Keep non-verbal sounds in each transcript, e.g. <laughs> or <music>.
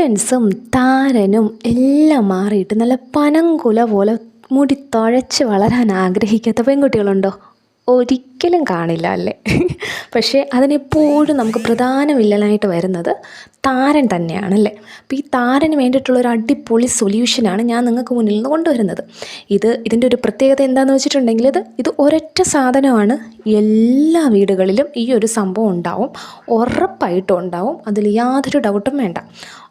പിറ്റൻസും താരനും എല്ലാം മാറിയിട്ട് നല്ല പനങ്കുല പോലെ മുടി തുഴച്ച് വളരാൻ ആഗ്രഹിക്കാത്ത പെൺകുട്ടികളുണ്ടോ? ഒരിക്കലും കാണില്ല അല്ലേ? <laughs> പക്ഷേ അതിനെപ്പോഴും നമുക്ക് പ്രധാന വില്ലനായിട്ട് വരുന്നത് താരൻ തന്നെയാണ് അല്ലേ? അപ്പോൾ ഈ താരന് വേണ്ടിയിട്ടുള്ള ഒരു അടിപൊളി സൊല്യൂഷനാണ് ഞാൻ നിങ്ങൾക്ക് മുന്നിൽ നിന്ന് കൊണ്ടുവരുന്നത്. ഇത് ഇതിന്റെ ഒരു പ്രത്യേകത എന്താണെന്ന് വെച്ചിട്ടുണ്ടെങ്കിൽ ഇത് ഇത് ഒരൊറ്റ സാധനമാണ്. എല്ലാ വീടുകളിലും ഈ ഒരു സംഭവം ഉണ്ടാവും. ഉറപ്പായിട്ടും ഉണ്ടാവും അതിൽ യാതൊരു ഡൗട്ടും വേണ്ട.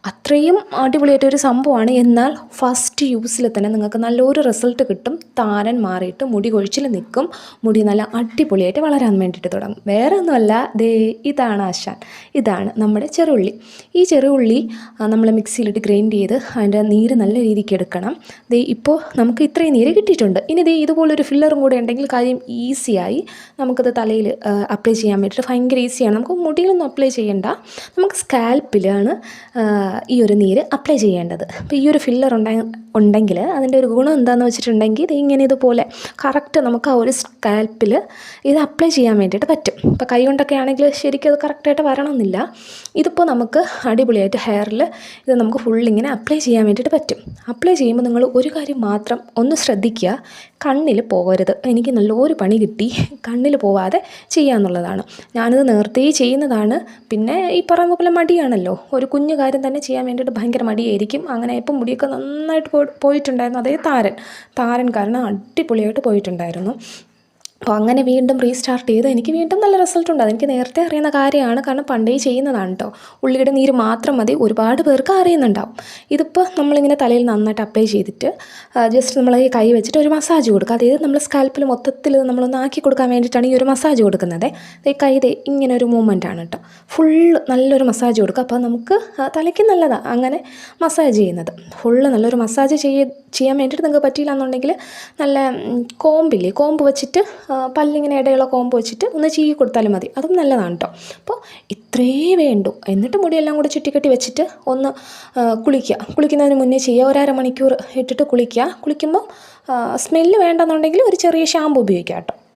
അത്രയും അടിപൊളിയായിട്ടൊരു സംഭവമാണ്. എന്നാൽ ഫസ്റ്റ് യൂസിൽ തന്നെ നിങ്ങൾക്ക് നല്ലൊരു റിസൾട്ട് കിട്ടും. താരൻ മാറിയിട്ട് മുടി കൊഴിച്ചിൽ നിൽക്കും. മുടി നല്ല അടിപൊളിയായിട്ട് വളരാൻ വേണ്ടിയിട്ട് തുടങ്ങും. വേറെ ഒന്നുമല്ല. ദേ ഇതാണ് ആശാൻ. ഇതാണ് നമ്മുടെ ചെറുള്ളി. ഈ ചെറുള്ളി നമ്മൾ മിക്സിയിലിട്ട് ഗ്രൈൻഡ് ചെയ്ത് അതിന്റെ നീര് നല്ല രീതിക്ക് എടുക്കണം. ദേ ഇപ്പോൾ നമുക്ക് ഇത്രയും നീര് കിട്ടിയിട്ടുണ്ട്. ഇനി ദേ ഇതുപോലൊരു ഫില്ലറും കൂടെ ഉണ്ടെങ്കിൽ കാര്യം ഈസിയായി നമുക്കത് തലയിൽ അപ്ലൈ ചെയ്യാൻ വേണ്ടിയിട്ട് ഭയങ്കര ഈസിയാണ് നമുക്ക് മുടിയിലൊന്നും അപ്ലൈ ചെയ്യേണ്ട. നമുക്ക് സ്കാൽപ്പിലാണ് ഈ ഒരു നീര് അപ്ലൈ ചെയ്യേണ്ടത്. അപ്പോൾ ഈ ഒരു ഫില്ലർ ഉണ്ടെ ഉണ്ടെങ്കിൽ അതിന്റെ ഒരു ഗുണം എന്താണെന്ന് വെച്ചിട്ടുണ്ടെങ്കിൽ ഇത് ഇങ്ങനെ ഇതുപോലെ കറക്റ്റ് നമുക്ക് ആ ഒരു സ്കാൽപ്പിൽ ഇത് അപ്ലൈ ചെയ്യാൻ വേണ്ടിയിട്ട് പറ്റും. ഇപ്പോൾ കൈ കൊണ്ടൊക്കെ ആണെങ്കിൽ ശരിക്കും അത് കറക്റ്റായിട്ട് വരണമെന്നില്ല. ഇതിപ്പോൾ നമുക്ക് അടിപൊളിയായിട്ട് ഹെയറിൽ ഇത് നമുക്ക് ഫുൾ ഇങ്ങനെ അപ്ലൈ ചെയ്യാൻ വേണ്ടിയിട്ട് പറ്റും. അപ്ലൈ ചെയ്യുമ്പോൾ നിങ്ങൾ ഒരു കാര്യം മാത്രം ഒന്ന് ശ്രദ്ധിക്കുക. കണ്ണിൽ പോകരുത്. എനിക്ക് നല്ലൊരു പണി കിട്ടി. കണ്ണിൽ പോവാതെ ചെയ്യാമെന്നുള്ളതാണ് ഞാനിത് നേരത്തെ ചെയ്യുന്നതാണ്. പിന്നെ ഈ പറയുന്ന പോലെ മടിയാണല്ലോ. ഒരു കുഞ്ഞു കാര്യം തന്നെ ചെയ്യാൻ വേണ്ടിയിട്ട് ഭയങ്കര മടിയായിരിക്കും. അങ്ങനെ ഇപ്പം മുടിയൊക്കെ നന്നായിട്ട് പോയിട്ടുണ്ടായിരുന്നു. അതേ താരൻ. താരൻ കാരണം അടിപൊളിയായിട്ട് പോയിട്ടുണ്ടായിരുന്നു. അപ്പോൾ അങ്ങനെ വീണ്ടും റീസ്റ്റാർട്ട് ചെയ്ത് എനിക്ക് വീണ്ടും നല്ല റിസൾട്ട് ഉണ്ട്. അതെനിക്ക് നേരത്തെ അറിയുന്ന കാര്യമാണ്. കാരണം പണ്ടേ ചെയ്യുന്നതാണ് കേട്ടോ ഉള്ളിയുടെ നീര് മാത്രം മതി. ഒരുപാട് പേർക്ക് അറിയുന്നുണ്ടാവും. ഇതിപ്പോൾ നമ്മളിങ്ങനെ തലയിൽ നന്നായിട്ട് അപ്ലൈ ചെയ്തിട്ട് ജസ്റ്റ് നമ്മൾ ഈ കൈ വെച്ചിട്ട് ഒരു മസാജ് കൊടുക്കുക. അതായത് നമ്മൾ സ്കാൽപ്പിൽ മൊത്തത്തിൽ നമ്മളൊന്ന് ആക്കി കൊടുക്കാൻ വേണ്ടിയിട്ടാണ് ഈ ഒരു മസാജ് കൊടുക്കുന്നത്. ഈ കൈ ഇങ്ങനെ ഒരു മൂവ്മെന്റ് ആണ് കേട്ടോ ഫുള്ള് നല്ലൊരു മസാജ് കൊടുക്കുക. അപ്പോൾ നമുക്ക് തലയ്ക്ക് നല്ലതാണ് അങ്ങനെ മസാജ് ചെയ്യുന്നത്. ഫുള്ള് നല്ലൊരു മസാജ് ചെയ്യാൻ വേണ്ടിയിട്ട് നിങ്ങൾക്ക് പറ്റിയില്ല എന്നുണ്ടെങ്കിൽ നല്ല കോമ്പില്ലേ? കോമ്പ് വെച്ചിട്ട് പല്ലിങ്ങനെ ഇടയുള്ള കോമ്പ് വെച്ചിട്ട് ഒന്ന് ചീകി കൊടുത്താലും മതി. അതും നല്ലതാണ് കേട്ടോ അപ്പോൾ ഇത്രേ വേണ്ടു. എന്നിട്ട് മുടിയെല്ലാം കൂടെ ചുറ്റിക്കെട്ടി വെച്ചിട്ട് ഒന്ന് കുളിക്കുക കുളിക്കുന്നതിന് മുന്നേ ചെയ്യുക ഒരര മണിക്കൂർ ഇട്ടിട്ട് കുളിക്കുക കുളിക്കുമ്പോൾ സ്മെല്ല് വേണ്ടെന്നുണ്ടെങ്കിൽ ഒരു ചെറിയ ഷാമ്പു ഉപയോഗിക്കുക കേട്ടോ